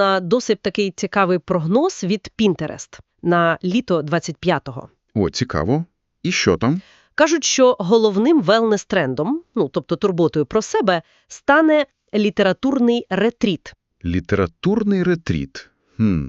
на досить такий цікавий прогноз від Pinterest на літо 25-го. О, цікаво. І що там? Кажуть, що головним велнес-трендом, ну, тобто турботою про себе, стане літературний ретріт. Літературний ретріт. Хм,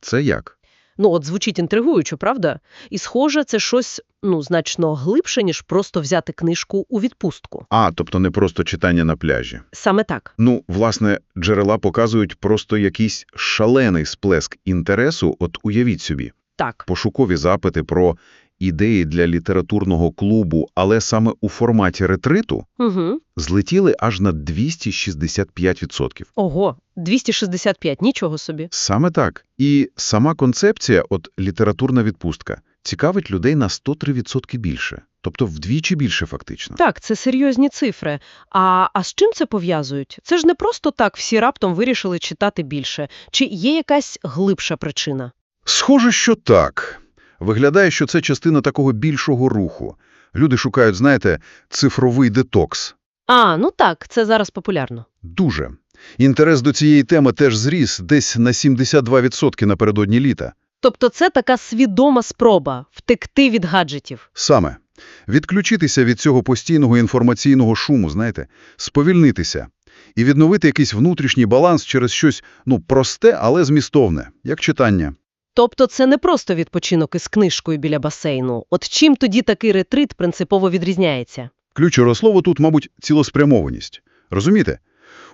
це як? Ну, от звучить інтригуюче, правда? І схоже, це щось, ну, значно глибше, ніж просто взяти книжку у відпустку. А, тобто не просто читання на пляжі. Саме так. Ну, власне, джерела показують просто якийсь шалений сплеск інтересу, от уявіть собі. Так. Пошукові запити про ідеї для літературного клубу, але саме у форматі ретриту, Угу. злетіли аж на 265%. Ого, 265, нічого собі. Саме так. І сама концепція, от літературна відпустка, цікавить людей на 103% більше. Тобто вдвічі більше фактично. Так, це серйозні цифри. А, а з чим це пов'язують? Це ж не просто так всі раптом вирішили читати більше. Чи є якась глибша причина? Схоже, що так. Виглядає, що це частина такого більшого руху. Люди шукають, знаєте, цифровий детокс. А, ну так, це зараз популярно. Дуже. Інтерес до цієї теми теж зріс десь на 72% напередодні літа. Тобто це така свідома спроба втекти від гаджетів. Саме. Відключитися від цього постійного інформаційного шуму, знаєте, сповільнитися і відновити якийсь внутрішній баланс через щось, ну, просте, але змістовне, як читання. Тобто це не просто відпочинок із книжкою біля басейну. От чим тоді такий ретрит принципово відрізняється? Ключове слово тут, мабуть, цілеспрямованість. Розумієте?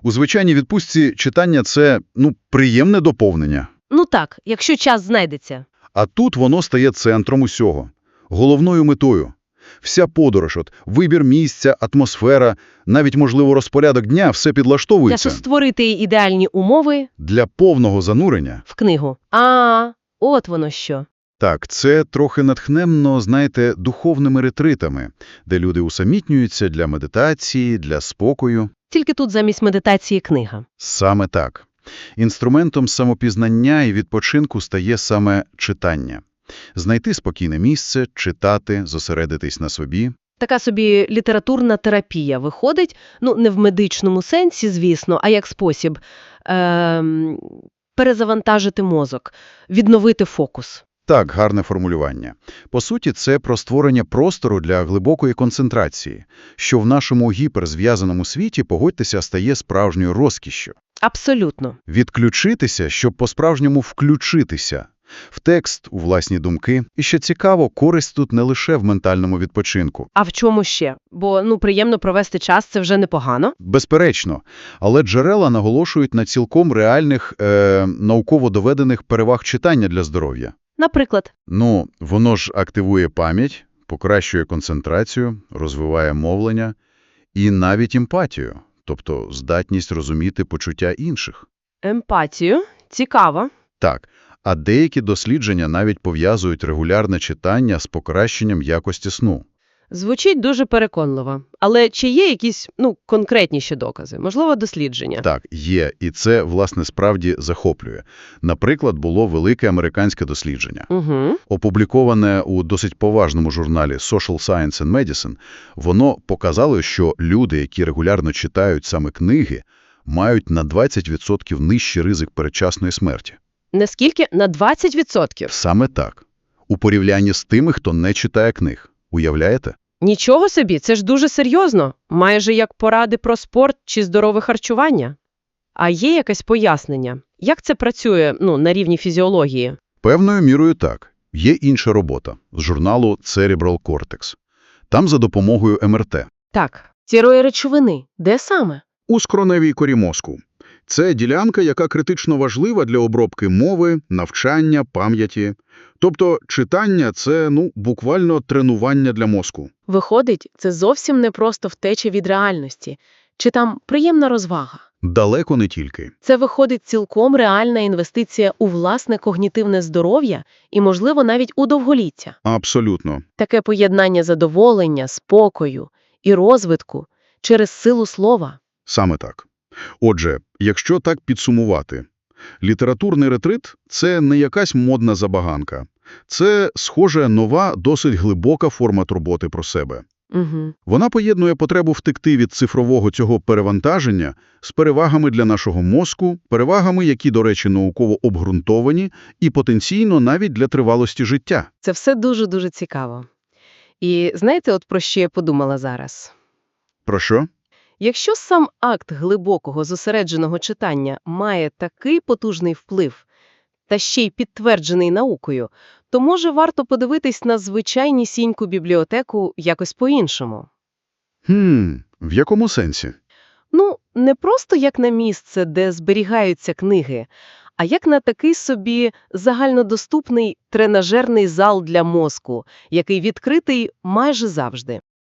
У звичайній відпустці читання – це, ну, приємне доповнення. Ну так, якщо час знайдеться. А тут воно стає центром усього, головною метою. Вся подорож, от, вибір місця, атмосфера, навіть, можливо, розпорядок дня – все підлаштовується. Для створити ідеальні умови для повного занурення. в книгу. А, от воно що. Так, це трохи натхненно, знаєте, духовними ретритами, де люди усамітнюються для медитації, для спокою. Тільки тут замість медитації книга. Саме так. Інструментом самопізнання і відпочинку стає саме читання. Знайти спокійне місце, читати, зосередитись на собі. Така собі літературна терапія виходить, ну, не в медичному сенсі, звісно, а як спосіб ем, перезавантажити мозок, відновити фокус. Так, гарне формулювання. По суті, це про створення простору для глибокої концентрації, що в нашому гіперзв'язаному світі, погодьтеся, стає справжньою розкішшю. Абсолютно. Відключитися, щоб по-справжньому включитися. В текст, у власні думки. І ще цікаво, користь тут не лише в ментальному відпочинку. А в чому ще? Бо, ну, приємно провести час – це вже непогано. Безперечно. Але джерела наголошують на цілком реальних, е, науково доведених переваг читання для здоров'я. Наприклад, Ну, воно ж активує пам'ять, покращує концентрацію, розвиває мовлення і навіть емпатію, тобто здатність розуміти почуття інших. емпатію. Цікаво. Так, а деякі дослідження навіть пов'язують регулярне читання з покращенням якості сну. Звучить дуже переконливо. Але чи є якісь, ну, конкретніші докази? Можливо, дослідження? Так, є, і це, власне, справді захоплює. Наприклад, було велике американське дослідження. Угу. Опубліковане у досить поважному журналі Social Science and Medicine, воно показало, що люди, які регулярно читають саме книги, мають на 20% нижчий ризик передчасної смерті. Наскільки? На 20%? Саме так. У порівнянні з тими, хто не читає книг. Уявляєте? Нічого собі, це ж дуже серйозно. Майже як поради про спорт чи здорове харчування. А є якесь пояснення? Як це працює, ну, на рівні фізіології? Певною мірою так. Є інша робота з журналу Cerebral Cortex. Там за допомогою МРТ. Так. Ці речовини. Де саме? У скроневій корі мозку. Це ділянка, яка критично важлива для обробки мови, навчання, пам'яті. Тобто читання – це, ну, буквально тренування для мозку. Виходить, це зовсім не просто втеча від реальності. Чи там приємна розвага? Далеко не тільки. Це виходить цілком реальна інвестиція у власне когнітивне здоров'я і, можливо, навіть у довголіття. Абсолютно. Таке поєднання задоволення, спокою і розвитку через силу слова. Саме так. Отже, якщо так підсумувати, літературний ретрит – це не якась модна забаганка. Це, схоже, нова, досить глибока форма турботи про себе. Угу. Вона поєднує потребу втекти від цифрового цього перевантаження з перевагами для нашого мозку, перевагами, які, до речі, науково обґрунтовані і потенційно навіть для тривалості життя. Це все дуже-дуже цікаво. І знаєте, от про що я подумала зараз? Про що? Якщо сам акт глибокого зосередженого читання має такий потужний вплив, та ще й підтверджений наукою, то, може, варто подивитись на звичайнісіньку бібліотеку якось по-іншому. Хм, в якому сенсі? Ну, не просто як на місце, де зберігаються книги, а як на такий собі загальнодоступний тренажерний зал для мозку, який відкритий майже завжди.